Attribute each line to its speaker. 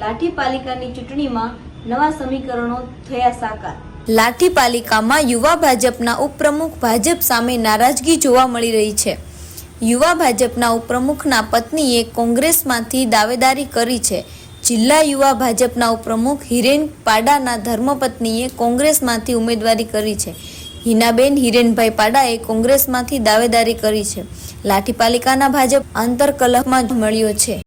Speaker 1: લાઠી પાલિકાની ચૂંટણીમાં નવા સમીકરણો થયા સાકાર.
Speaker 2: લાઠી પાલિકામાં યુવા ભાજપના ઉપપ્રમુખ ભાજપ સામે નારાજગી જોવા મળી રહી છે. યુવા ભાજપના ઉપપ્રમુખના પત્નીએ કોંગ્રેસમાંથી દાવેદારી કરી છે. જિલ્લા યુવા ભાજપના ઉપપ્રમુખ હિરેન પાડાના ધર્મપત્નીએ કોંગ્રેસમાંથી ઉમેદવારી કરી છે. હિનાબેન હિરેનભાઈ પાડાએ કોંગ્રેસમાંથી દાવેદારી કરી છે. લાઠી પાલિકાના ભાજપ આંતરકલહમાં મળ્યો છે.